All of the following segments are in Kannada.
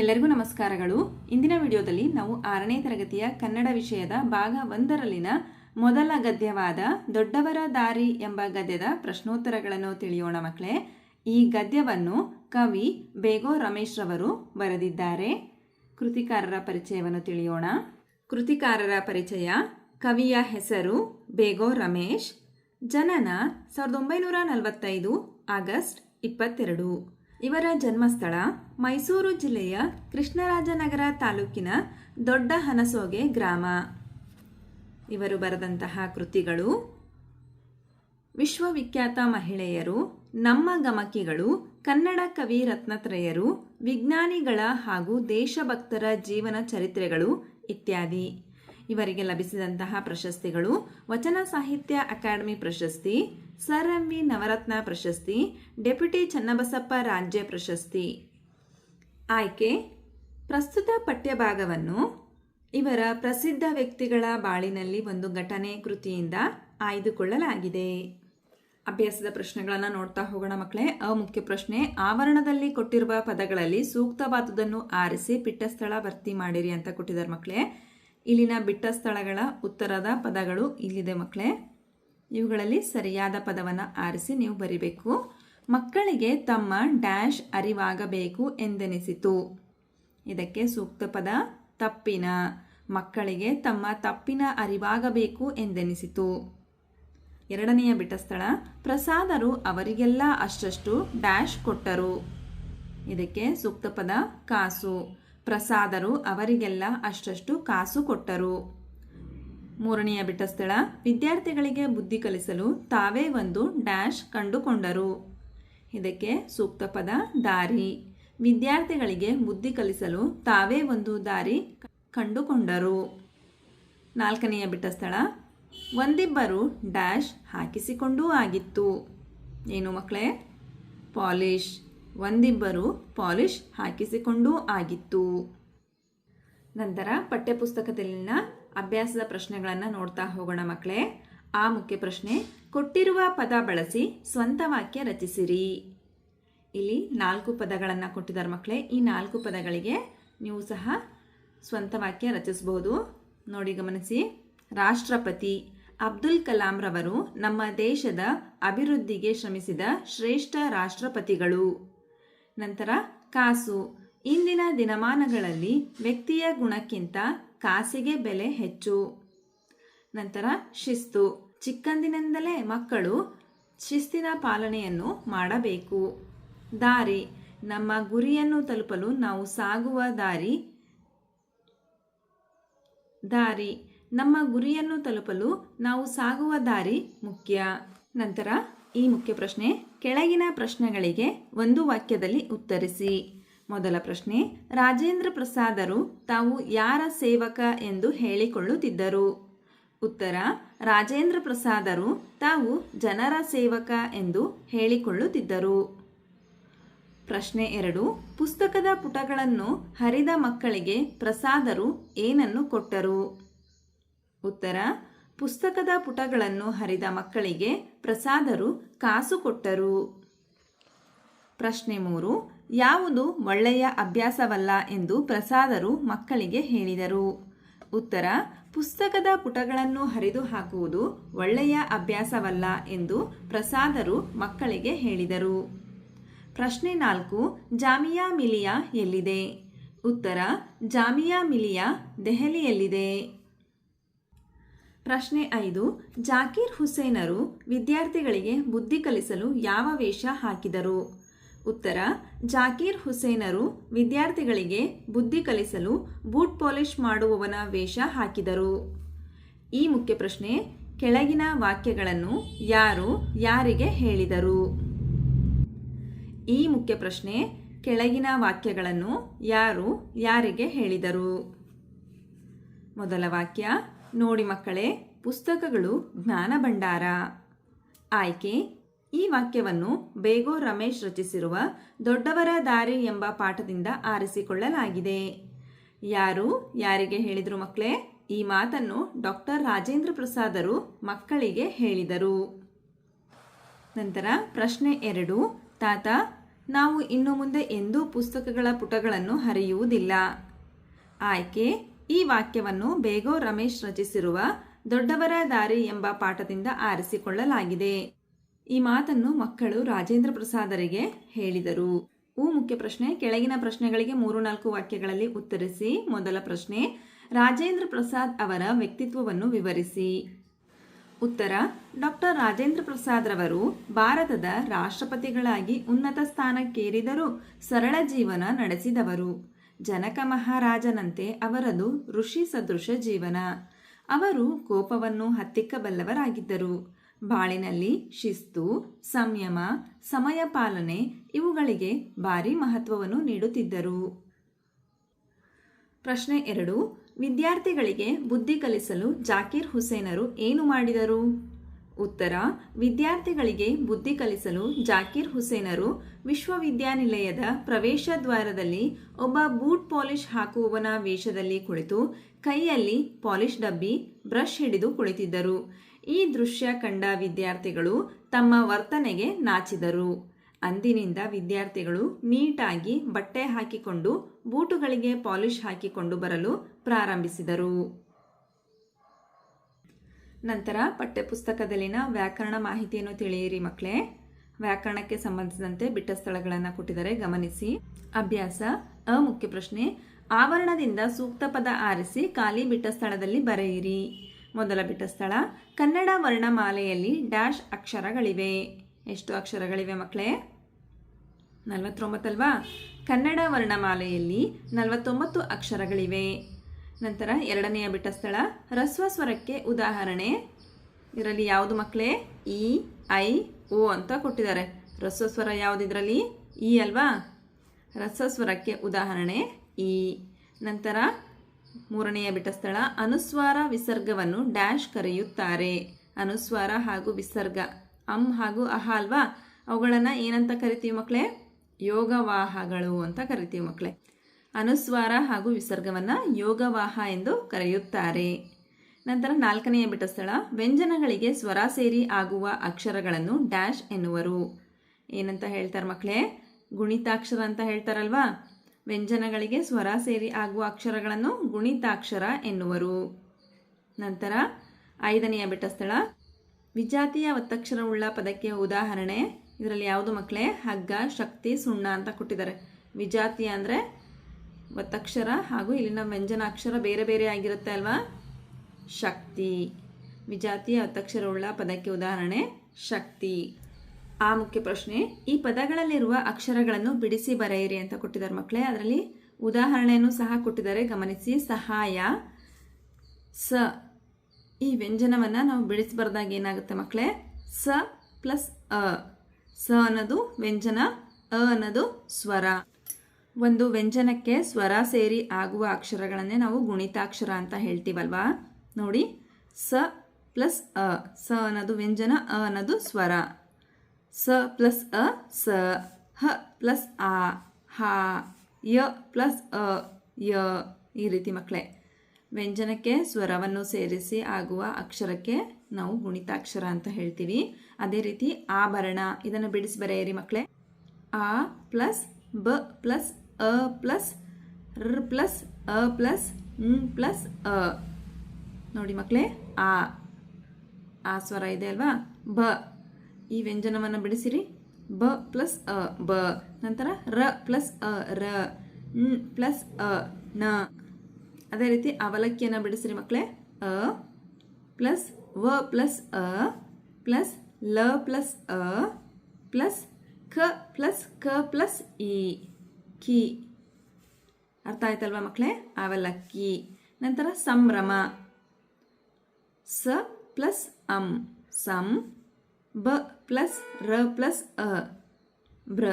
ಎಲ್ಲರಿಗೂ ನಮಸ್ಕಾರಗಳು. ಇಂದಿನ ವಿಡಿಯೋದಲ್ಲಿ ನಾವು ಆರನೇ ತರಗತಿಯ ಕನ್ನಡ ವಿಷಯದ ಭಾಗ ಒಂದರಲ್ಲಿನ ಮೊದಲ ಗದ್ಯವಾದ ದೊಡ್ಡವರ ದಾರಿ ಎಂಬ ಗದ್ಯದ ಪ್ರಶ್ನೋತ್ತರಗಳನ್ನು ತಿಳಿಯೋಣ ಮಕ್ಕಳೇ. ಈ ಗದ್ಯವನ್ನು ಕವಿ ಬೇಗೋ ರಮೇಶ್ ರವರು ಬರೆದಿದ್ದಾರೆ. ಕೃತಿಕಾರರ ಪರಿಚಯವನ್ನು ತಿಳಿಯೋಣ. ಕೃತಿಕಾರರ ಪರಿಚಯ, ಕವಿಯ ಹೆಸರು ಬೇಗೋ ರಮೇಶ್. ಜನನ ಸಾವಿರದ ಒಂಬೈನೂರ ನಲವತ್ತೈದು ಆಗಸ್ಟ್ ಇಪ್ಪತ್ತೆರಡು. ಇವರ ಜನ್ಮಸ್ಥಳ ಮೈಸೂರು ಜಿಲ್ಲೆಯ ಕೃಷ್ಣರಾಜನಗರ ತಾಲೂಕಿನ ದೊಡ್ಡ ಹನಸೋಗೆ ಗ್ರಾಮ. ಇವರು ಬರೆದಂತಹ ಕೃತಿಗಳು, ವಿಶ್ವವಿಖ್ಯಾತ ಮಹಿಳೆಯರು, ನಮ್ಮ ಗಮಕಿಗಳು, ಕನ್ನಡ ಕವಿ ರತ್ನತ್ರಯರು, ವಿಜ್ಞಾನಿಗಳ ಹಾಗೂ ದೇಶಭಕ್ತರ ಜೀವನ ಚರಿತ್ರೆಗಳು ಇತ್ಯಾದಿ. ಇವರಿಗೆ ಲಭಿಸಿದಂತಹ ಪ್ರಶಸ್ತಿಗಳು ವಚನ ಸಾಹಿತ್ಯ ಅಕಾಡೆಮಿ ಪ್ರಶಸ್ತಿ, ಸರ್ ಎಂ ವಿ ನವರತ್ನ ಪ್ರಶಸ್ತಿ, ಡೆಪ್ಯುಟಿ ಚನ್ನಬಸಪ್ಪ ರಾಜ್ಯ ಪ್ರಶಸ್ತಿ. ಆಯ್ಕೆ, ಪ್ರಸ್ತುತ ಪಠ್ಯಭಾಗವನ್ನು ಇವರ ಪ್ರಸಿದ್ಧ ವ್ಯಕ್ತಿಗಳ ಬಾಳಿನಲ್ಲಿ ಒಂದು ಘಟನೆ ಕೃತಿಯಿಂದ ಆಯ್ದುಕೊಳ್ಳಲಾಗಿದೆ. ಅಭ್ಯಾಸದ ಪ್ರಶ್ನೆಗಳನ್ನು ನೋಡ್ತಾ ಹೋಗೋಣ ಮಕ್ಕಳೇ. ಅಮುಖ್ಯ ಪ್ರಶ್ನೆ, ಆವರಣದಲ್ಲಿ ಕೊಟ್ಟಿರುವ ಪದಗಳಲ್ಲಿ ಸೂಕ್ತವಾದುದನ್ನು ಆರಿಸಿ ಬಿಟ್ಟ ಸ್ಥಳ ಭರ್ತಿ ಮಾಡಿರಿ ಅಂತ ಕೊಟ್ಟಿದ್ದಾರೆ ಮಕ್ಕಳೇ. ಇಲ್ಲಿನ ಬಿಟ್ಟ ಸ್ಥಳಗಳ ಉತ್ತರದ ಪದಗಳು ಇಲ್ಲಿದೆ ಮಕ್ಕಳೇ. ಇವುಗಳಲ್ಲಿ ಸರಿಯಾದ ಪದವನ್ನು ಆರಿಸಿ ನೀವು ಬರಿಬೇಕು. ಮಕ್ಕಳಿಗೆ ತಮ್ಮ ಡ್ಯಾಶ್ ಅರಿವಾಗಬೇಕು ಎಂದೆನಿಸಿತು. ಇದಕ್ಕೆ ಸೂಕ್ತ ಪದ ತಪ್ಪಿನ. ಮಕ್ಕಳಿಗೆ ತಮ್ಮ ತಪ್ಪಿನ ಅರಿವಾಗಬೇಕು ಎಂದೆನಿಸಿತು. ಎರಡನೆಯ ಬಿಟ್ಟ ಸ್ಥಳ, ಪ್ರಸಾದರು ಅವರಿಗೆಲ್ಲ ಅಷ್ಟಷ್ಟು ಡ್ಯಾಶ್ ಕೊಟ್ಟರು. ಇದಕ್ಕೆ ಸೂಕ್ತ ಪದ ಕಾಸು. ಪ್ರಸಾದರು ಅವರಿಗೆಲ್ಲ ಅಷ್ಟಷ್ಟು ಕಾಸು ಕೊಟ್ಟರು. ಮೂರನೆಯ ಬಿಟ್ಟ ಸ್ಥಳ, ವಿದ್ಯಾರ್ಥಿಗಳಿಗೆ ಬುದ್ಧಿ ಕಲಿಸಲು ತಾವೇ ಒಂದು ಡ್ಯಾಶ್ ಕಂಡುಕೊಂಡರು. ಇದಕ್ಕೆ ಸೂಕ್ತ ಪದ, ದಾರಿ. ವಿದ್ಯಾರ್ಥಿಗಳಿಗೆ ಬುದ್ಧಿ ಕಲಿಸಲು ತಾವೇ ಒಂದು ದಾರಿ ಕಂಡುಕೊಂಡರು. ನಾಲ್ಕನೆಯ ಬಿಟ್ಟ ಸ್ಥಳ, ಒಂದಿಬ್ಬರು ಡ್ಯಾಶ್ ಹಾಕಿಸಿಕೊಂಡೂ ಆಗಿತ್ತು. ಏನು ಮಕ್ಕಳೇ? ಪಾಲಿಶ್. ಒಂದಿಬ್ಬರು ಪಾಲಿಶ್ ಹಾಕಿಸಿಕೊಂಡೂ ಆಗಿತ್ತು. ನಂತರ ಪಠ್ಯಪುಸ್ತಕದಲ್ಲಿನ ಅಭ್ಯಾಸದ ಪ್ರಶ್ನೆಗಳನ್ನು ನೋಡ್ತಾ ಹೋಗೋಣ ಮಕ್ಕಳೇ. ಆ ಮುಖ್ಯ ಪ್ರಶ್ನೆ, ಕೊಟ್ಟಿರುವ ಪದ ಬಳಸಿ ಸ್ವಂತ ವಾಕ್ಯ ರಚಿಸಿರಿ. ಇಲ್ಲಿ ನಾಲ್ಕು ಪದಗಳನ್ನು ಕೊಟ್ಟಿದ್ದಾರೆ ಮಕ್ಕಳೇ. ಈ ನಾಲ್ಕು ಪದಗಳಿಗೆ ನೀವು ಸಹ ಸ್ವಂತ ವಾಕ್ಯ ರಚಿಸಬಹುದು. ನೋಡಿ ಗಮನಿಸಿ. ರಾಷ್ಟ್ರಪತಿ ಅಬ್ದುಲ್ ಕಲಾಂ ರವರು ನಮ್ಮ ದೇಶದ ಅಭಿವೃದ್ಧಿಗೆ ಶ್ರಮಿಸಿದ ಶ್ರೇಷ್ಠ ರಾಷ್ಟ್ರಪತಿಗಳು. ನಂತರ ಕಾಸು. ಇಂದಿನ ದಿನಮಾನಗಳಲ್ಲಿ ವ್ಯಕ್ತಿಯ ಗುಣಕ್ಕಿಂತ ಕಾಸಿಗೆ ಬೆಲೆ ಹೆಚ್ಚು. ನಂತರ ಶಿಸ್ತು. ಚಿಕ್ಕಂದಿನಿಂದಲೇ ಮಕ್ಕಳು ಶಿಸ್ತಿನ ಪಾಲನೆಯನ್ನು ಮಾಡಬೇಕು. ದಾರಿ. ನಮ್ಮ ಗುರಿಯನ್ನು ತಲುಪಲು ನಾವು ಸಾಗುವ ದಾರಿ. ದಾರಿ. ನಮ್ಮ ಗುರಿಯನ್ನು ತಲುಪಲು ನಾವು ಸಾಗುವ ದಾರಿ ಮುಖ್ಯ. ನಂತರ ಈ ಮುಖ್ಯ ಪ್ರಶ್ನೆ. ಕೆಳಗಿನ ಪ್ರಶ್ನೆಗಳಿಗೆ ಒಂದು ವಾಕ್ಯದಲ್ಲಿ ಉತ್ತರಿಸಿ. ಮೊದಲ ಪ್ರಶ್ನೆ, ರಾಜೇಂದ್ರ ಪ್ರಸಾದರು ತಾವು ಯಾರ ಸೇವಕ ಎಂದು ಹೇಳಿಕೊಳ್ಳುತ್ತಿದ್ದರು? ಉತ್ತರ, ರಾಜೇಂದ್ರ ಪ್ರಸಾದರು ತಾವು ಜನರ ಸೇವಕ ಎಂದು ಹೇಳಿಕೊಳ್ಳುತ್ತಿದ್ದರು. ಪ್ರಶ್ನೆ ಎರಡು, ಪುಸ್ತಕದ ಪುಟಗಳನ್ನು ಹರಿದ ಮಕ್ಕಳಿಗೆ ಪ್ರಸಾದರು ಏನನ್ನು ಕೊಟ್ಟರು? ಉತ್ತರ ಪುಸ್ತಕದ ಪುಟಗಳನ್ನು ಹರಿದ ಮಕ್ಕಳಿಗೆ ಪ್ರಸಾದರು ಕಾಸು ಕೊಟ್ಟರು. ಪ್ರಶ್ನೆ ಮೂರು, ಯಾವುದು ಒಳ್ಳೆಯ ಅಭ್ಯಾಸವಲ್ಲ ಎಂದು ಪ್ರಸಾದರು ಮಕ್ಕಳಿಗೆ ಹೇಳಿದರು. ಉತ್ತರ, ಪುಸ್ತಕದ ಪುಟಗಳನ್ನು ಹರಿದು ಹಾಕುವುದು ಒಳ್ಳೆಯ ಅಭ್ಯಾಸವಲ್ಲ ಎಂದು ಪ್ರಸಾದರು ಮಕ್ಕಳಿಗೆ ಹೇಳಿದರು. ಪ್ರಶ್ನೆ ನಾಲ್ಕು, ಜಾಮಿಯಾ ಮಿಲಿಯಾ ಎಲ್ಲಿದೆ? ಉತ್ತರ, ಜಾಮಿಯಾ ಮಿಲಿಯಾ ದೆಹಲಿಯಲ್ಲಿದೆ. ಪ್ರಶ್ನೆ ಐದು, ಜಾಕೀರ್ ಹುಸೇನರು ವಿದ್ಯಾರ್ಥಿಗಳಿಗೆ ಬುದ್ಧಿ ಕಲಿಸಲು ಯಾವ ವೇಷ ಹಾಕಿದರು? ಉತ್ತರ, ಜಾಕೀರ್ ಹುಸೇನರು ವಿದ್ಯಾರ್ಥಿಗಳಿಗೆ ಬುದ್ಧಿ ಕಲಿಸಲು ಬೂಟ್ ಪಾಲಿಶ್ ಮಾಡುವವನ ವೇಷ ಹಾಕಿದರು. ಈ ಮುಖ್ಯ ಪ್ರಶ್ನೆ, ಕೆಳಗಿನ ವಾಕ್ಯಗಳನ್ನು ಯಾರು, ಯಾರಿಗೆ ಹೇಳಿದರು? ಈ ಮುಖ್ಯ ಪ್ರಶ್ನೆ, ಕೆಳಗಿನ ವಾಕ್ಯಗಳನ್ನು ಯಾರು, ಯಾರಿಗೆ ಹೇಳಿದರು? ಮೊದಲ ವಾಕ್ಯ ನೋಡಿ ಮಕ್ಕಳೇ, ಪುಸ್ತಕಗಳು ಜ್ಞಾನ ಭಂಡಾರ. ಆಯ್ಕೆ, ಈ ವಾಕ್ಯವನ್ನು ಬೇಗೋ ರಮೇಶ್ ರಚಿಸಿರುವ ದೊಡ್ಡವರ ದಾರಿ ಎಂಬ ಪಾಠದಿಂದ ಆರಿಸಿಕೊಳ್ಳಲಾಗಿದೆ. ಯಾರು, ಯಾರಿಗೆ ಹೇಳಿದರು ಮಕ್ಕಳೇ? ಈ ಮಾತನ್ನು ಡಾಕ್ಟರ್ ರಾಜೇಂದ್ರ ಪ್ರಸಾದರು ಮಕ್ಕಳಿಗೆ ಹೇಳಿದರು. ನಂತರ ಪ್ರಶ್ನೆ ಎರಡು, ತಾತ, ನಾವು ಇನ್ನು ಮುಂದೆ ಎಂದೂ ಪುಸ್ತಕಗಳ ಪುಟಗಳನ್ನು ಹರಿಯುವುದಿಲ್ಲ. ಆಯ್ಕೆ ಈ ವಾಕ್ಯವನ್ನು ಬೇಗೋ ರಮೇಶ್ ರಚಿಸಿರುವ ದೊಡ್ಡವರ ದಾರಿ ಎಂಬ ಪಾಠದಿಂದ ಆರಿಸಿಕೊಳ್ಳಲಾಗಿದೆ. ಈ ಮಾತನ್ನು ಮಕ್ಕಳು ರಾಜೇಂದ್ರ ಪ್ರಸಾದರಿಗೆ ಹೇಳಿದರು. ಊ ಮುಖ್ಯ ಪ್ರಶ್ನೆ, ಕೆಳಗಿನ ಪ್ರಶ್ನೆಗಳಿಗೆ ಮೂರು ನಾಲ್ಕು ವಾಕ್ಯಗಳಲ್ಲಿ ಉತ್ತರಿಸಿ, ಮೊದಲ ಪ್ರಶ್ನೆ, ರಾಜೇಂದ್ರ ಪ್ರಸಾದ್ ಅವರ ವ್ಯಕ್ತಿತ್ವವನ್ನು ವಿವರಿಸಿ. ಉತ್ತರ ಡಾಕ್ಟರ್ ರಾಜೇಂದ್ರ ಪ್ರಸಾದ್ ರವರು ಭಾರತದ ರಾಷ್ಟ್ರಪತಿಗಳಾಗಿ ಉನ್ನತ ಸ್ಥಾನಕ್ಕೇರಿದರೂ ಸರಳ ಜೀವನ ನಡೆಸಿದವರು. ಜನಕ ಮಹಾರಾಜನಂತೆ ಅವರದು ಋಷಿ ಸದೃಶ ಜೀವನ. ಅವರು ಕೋಪವನ್ನು ಹತ್ತಿಕ್ಕಬಲ್ಲವರಾಗಿದ್ದರು. ಬಾಳಿನಲ್ಲಿ ಶಿಸ್ತು, ಸಂಯಮ, ಸಮಯ ಪಾಲನೆ ಇವುಗಳಿಗೆ ಭಾರಿ ಮಹತ್ವವನ್ನು ನೀಡುತ್ತಿದ್ದರು. ಪ್ರಶ್ನೆ ಎರಡು. ವಿದ್ಯಾರ್ಥಿಗಳಿಗೆ ಬುದ್ಧಿ ಕಲಿಸಲು ಜಾಕೀರ್ ಹುಸೇನರು ಏನು ಮಾಡಿದರು? ಉತ್ತರ, ವಿದ್ಯಾರ್ಥಿಗಳಿಗೆ ಬುದ್ಧಿ ಕಲಿಸಲು ಜಾಕೀರ್ ಹುಸೇನರು ವಿಶ್ವವಿದ್ಯಾನಿಲಯದ ಪ್ರವೇಶ ದ್ವಾರದಲ್ಲಿ ಒಬ್ಬ ಬೂಟ್ ಪಾಲಿಶ್ ಹಾಕುವವನ ವೇಷದಲ್ಲಿ ಕುಳಿತು ಕೈಯಲ್ಲಿ ಪಾಲಿಶ್ ಡಬ್ಬಿ, ಬ್ರಷ್ ಹಿಡಿದು ಕುಳಿತಿದ್ದರು. ಈ ದೃಶ್ಯ ಕಂಡ ವಿದ್ಯಾರ್ಥಿಗಳು ತಮ್ಮ ವರ್ತನೆಗೆ ನಾಚಿದರು. ಅಂದಿನಿಂದ ವಿದ್ಯಾರ್ಥಿಗಳು ನೀಟಾಗಿ ಬಟ್ಟೆ ಹಾಕಿಕೊಂಡು ಬೂಟುಗಳಿಗೆ ಪಾಲಿಶ್ ಹಾಕಿಕೊಂಡು ಬರಲು ಪ್ರಾರಂಭಿಸಿದರು. ನಂತರ ಪಠ್ಯಪುಸ್ತಕದಲ್ಲಿನ ವ್ಯಾಕರಣ ಮಾಹಿತಿಯನ್ನು ತಿಳಿಯಿರಿ ಮಕ್ಕಳೇ. ವ್ಯಾಕರಣಕ್ಕೆ ಸಂಬಂಧಿಸಿದಂತೆ ಬಿಟ್ಟ ಸ್ಥಳಗಳನ್ನು ಕೊಟ್ಟಿದ್ದಾರೆ, ಗಮನಿಸಿ. ಅಭ್ಯಾಸ ಅ ಮುಖ್ಯ ಪ್ರಶ್ನೆ. ಆವರಣದಿಂದ ಸೂಕ್ತ ಪದ ಆರಿಸಿ ಖಾಲಿ ಬಿಟ್ಟ ಸ್ಥಳದಲ್ಲಿ ಬರೆಯಿರಿ. ಮೊದಲ ಬಿಟ್ಟ ಸ್ಥಳ, ಕನ್ನಡ ವರ್ಣಮಾಲೆಯಲ್ಲಿ ಡ್ಯಾಶ್ ಅಕ್ಷರಗಳಿವೆ. ಎಷ್ಟು ಅಕ್ಷರಗಳಿವೆ ಮಕ್ಕಳೇ? ನಲವತ್ತೊಂಬತ್ತಲ್ವಾ? ಕನ್ನಡ ವರ್ಣಮಾಲೆಯಲ್ಲಿ ನಲವತ್ತೊಂಬತ್ತು ಅಕ್ಷರಗಳಿವೆ. ನಂತರ ಎರಡನೆಯ ಬಿಟ್ಟ ಸ್ಥಳ ರಸ್ವ ಸ್ವರಕ್ಕೆ ಉದಾಹರಣೆ. ಇದರಲ್ಲಿ ಯಾವುದು ಮಕ್ಕಳೇ ಇ, ಐ, ಓ ಅಂತ ಕೊಟ್ಟಿದ್ದಾರೆ. ರಸ್ವ ಸ್ವರ ಯಾವುದು ಇದರಲ್ಲಿ? ಇ ಅಲ್ವಾ? ರಸ್ವ ಸ್ವರಕ್ಕೆ ಉದಾಹರಣೆ, ಇ. ನಂತರ ಮೂರನೆಯ ಬಿಟ್ಟ ಸ್ಥಳ, ಅನುಸ್ವಾರ ವಿಸರ್ಗವನ್ನು ಡ್ಯಾಶ್ ಕರೆಯುತ್ತಾರೆ. ಅನುಸ್ವಾರ ಹಾಗೂ ವಿಸರ್ಗ. ಅಂ ಹಾಗೂ ಅಹ ಅಲ್ವಾ? ಅವುಗಳನ್ನು ಏನಂತ ಕರಿತೀವಿ ಮಕ್ಕಳೇ ಯೋಗವಾಹಗಳು ಅಂತ ಕರಿತೀವಿ ಮಕ್ಕಳೇ ಅನುಸ್ವಾರ ಹಾಗೂ ವಿಸರ್ಗವನ್ನು ಯೋಗವಾಹ ಎಂದು ಕರೆಯುತ್ತಾರೆ. ನಂತರ ನಾಲ್ಕನೆಯ ಬಿಟಸ್ಥಳ ಸ್ಥಳ ವ್ಯಂಜನಗಳಿಗೆ ಸ್ವರ ಸೇರಿ ಆಗುವ ಅಕ್ಷರಗಳನ್ನು ಡ್ಯಾಶ್ ಎನ್ನುವರು. ಏನಂತ ಹೇಳ್ತಾರೆ ಮಕ್ಕಳೇ ಗುಣಿತಾಕ್ಷರ ಅಂತ ಹೇಳ್ತಾರಲ್ವಾ? ವ್ಯಂಜನಗಳಿಗೆ ಸ್ವರ ಸೇರಿ ಆಗುವ ಅಕ್ಷರಗಳನ್ನು ಗುಣಿತಾಕ್ಷರ ಎನ್ನುವರು. ನಂತರ ಐದನೆಯ ಬಿಟಸ್ಥಳ ಸ್ಥಳ ವಿಜಾತಿಯ ಒತ್ತಕ್ಷರವುಳ್ಳ ಪದಕ್ಕೆ ಉದಾಹರಣೆ. ಇದರಲ್ಲಿ ಯಾವುದು ಮಕ್ಕಳೇ ಹಗ್ಗ, ಶಕ್ತಿ, ಸುಣ್ಣ ಅಂತ ಕೊಟ್ಟಿದ್ದಾರೆ. ವಿಜಾತಿಯ ಅಂದರೆ ಒತ್ತಕ್ಷರ ಹಾಗೂ ಇಲ್ಲಿನ ವ್ಯಂಜನಾಕ್ಷರ ಬೇರೆ ಬೇರೆ ಆಗಿರುತ್ತೆ ಅಲ್ವಾ? ಶಕ್ತಿ. ವಿಜಾತಿಯ ಒತ್ತಕ್ಷರವುಳ್ಳ ಪದಕ್ಕೆ ಉದಾಹರಣೆ, ಶಕ್ತಿ. ಆ ಮುಖ್ಯ ಪ್ರಶ್ನೆ, ಈ ಪದಗಳಲ್ಲಿರುವ ಅಕ್ಷರಗಳನ್ನು ಬಿಡಿಸಿ ಬರೆಯಿರಿ ಅಂತ ಕೊಟ್ಟಿದ್ದಾರೆ ಮಕ್ಕಳೇ. ಅದರಲ್ಲಿ ಉದಾಹರಣೆಯನ್ನು ಸಹ ಕೊಟ್ಟಿದ್ದಾರೆ. ಗಮನಿಸಿ, ಸಹಾಯ, ಸ. ಈ ವ್ಯಂಜನವನ್ನು ನಾವು ಬಿಡಿಸಿ ಬರೆದಾಗ ಏನಾಗುತ್ತೆ ಮಕ್ಕಳೇ? ಸ ಪ್ಲಸ್ ಅ. ಸ ಅನ್ನೋದು ವ್ಯಂಜನ, ಅ ಅನ್ನೋದು ಸ್ವರ. ಒಂದು ವ್ಯಂಜನಕ್ಕೆ ಸ್ವರ ಸೇರಿ ಆಗುವ ಅಕ್ಷರಗಳನ್ನೇ ನಾವು ಗುಣಿತಾಕ್ಷರ ಅಂತ ಹೇಳ್ತೀವಲ್ವಾ? ನೋಡಿ, ಸ ಪ್ಲಸ್ ಅ, ಸ ಅನ್ನೋದು ವ್ಯಂಜನ, ಅ ಅನ್ನೋದು ಸ್ವರ. ಸ ಪ್ಲಸ್ ಅ, ಸ. ಹ ಪ್ಲಸ್ ಆ, ಹ, ಯ ಪ್ಲಸ್ ಅ, ಯ ಈ ರೀತಿ ಮಕ್ಕಳೇ ವ್ಯಂಜನಕ್ಕೆ ಸ್ವರವನ್ನು ಸೇರಿಸಿ ಆಗುವ ಅಕ್ಷರಕ್ಕೆ ನಾವು ಗುಣಿತಾಕ್ಷರ ಅಂತ ಹೇಳ್ತೀವಿ. ಅದೇ ರೀತಿ ಆಭರಣ, ಇದನ್ನು ಬಿಡಿಸಿ ಬರೆಯಿರಿ ಮಕ್ಕಳೇ ಆ ಪ್ಲಸ್ ಬ ಪ್ಲಸ್ ಅ ಪ್ಲಸ್ ರ್ ಪ್ಲಸ್ ಅ ಪ್ಲಸ್ ನ್ ಪ್ಲಸ್ ಅ. ನೋಡಿ ಮಕ್ಕಳೇ ಆ. ಆ ಸ್ವರ ಇದೆ ಅಲ್ವಾ? ಬ. ಈ ವ್ಯಂಜನವನ್ನು ಬಿಡಿಸಿರಿ. ಬ ಪ್ಲಸ್ ಅ, ಬ. ನಂತರ ರ ಪ್ಲಸ್ ಅ, ರ. ನ್ ಪ್ಲಸ್ ಅ, ನ. ಅದೇ ರೀತಿ ಅವಲಕ್ಕಿಯನ್ನು ಬಿಡಿಸಿರಿ ಮಕ್ಕಳೇ ಅ ಪ್ಲಸ್ ವ ಪ್ಲಸ್ ಅ ಪ್ಲಸ್ ಲ ಪ್ಲಸ್ ಅ ಪ್ಲಸ್ ಕ ಪ್ಲಸ್ ಕ ಪ್ಲಸ್ ಇ. ಕಿ. ಅರ್ಥ ಆಯ್ತಲ್ವಾ ಮಕ್ಕಳೇ ಅವಲಕ್ಕಿ ನಂತರ ಸಂಭ್ರಮ. ಸ ಪ್ಲಸ್ ಅಂ. ಸಂ ಬ ಪ್ಲಸ್ ರ ಪ್ಲಸ್ ಅ. ಬ್ರ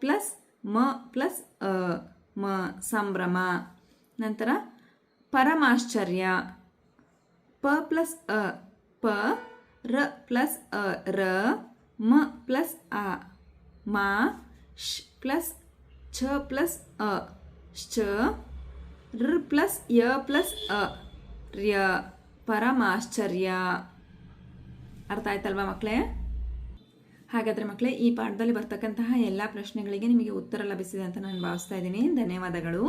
ಪ್ಲಸ್ ಮ ಪ್ಲಸ್ ಅ. ಮ ಸಂಭ್ರಮ. ನಂತರ ಪರಮಾಶ್ಚರ್ಯ. ಪ ಪ್ಲಸ್ ಅ. ಪ ರ ಪ್ಲಸ್ ಅ. ರ ಮ ಪ್ಲಸ್ ಅ. ಮಾ ಶ್ ಪ್ಲಸ್ ಛ ಪ್ಲಸ್ ಅ. ಶ್ಚ. ರ್ ಪ್ಲಸ್ ಯ ಪ್ಲಸ್ ಅ. ರ್ಯ. ಪರಮಾಶ್ಚರ್ಯ. ಅರ್ಥ ಆಯ್ತಲ್ವಾ ಮಕ್ಕಳೇ ಹಾಗಾದರೆ ಮಕ್ಕಳೇ ಈ ಪಾಠದಲ್ಲಿ ಬರ್ತಕ್ಕಂತಹ ಎಲ್ಲ ಪ್ರಶ್ನೆಗಳಿಗೆ ನಿಮಗೆ ಉತ್ತರ ಲಭಿಸಿದೆ ಅಂತ ನಾನು ಭಾವಿಸ್ತಾ ಇದ್ದೀನಿ. ಧನ್ಯವಾದಗಳು.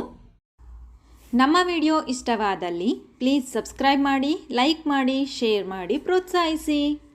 ನಮ್ಮ ವಿಡಿಯೋ ಇಷ್ಟವಾದಲ್ಲಿ, ಪ್ಲೀಸ್ ಸಬ್ಸ್ಕ್ರೈಬ್ ಮಾಡಿ, ಲೈಕ್ ಮಾಡಿ, ಶೇರ್ ಮಾಡಿ, ಪ್ರೋತ್ಸಾಹಿಸಿ.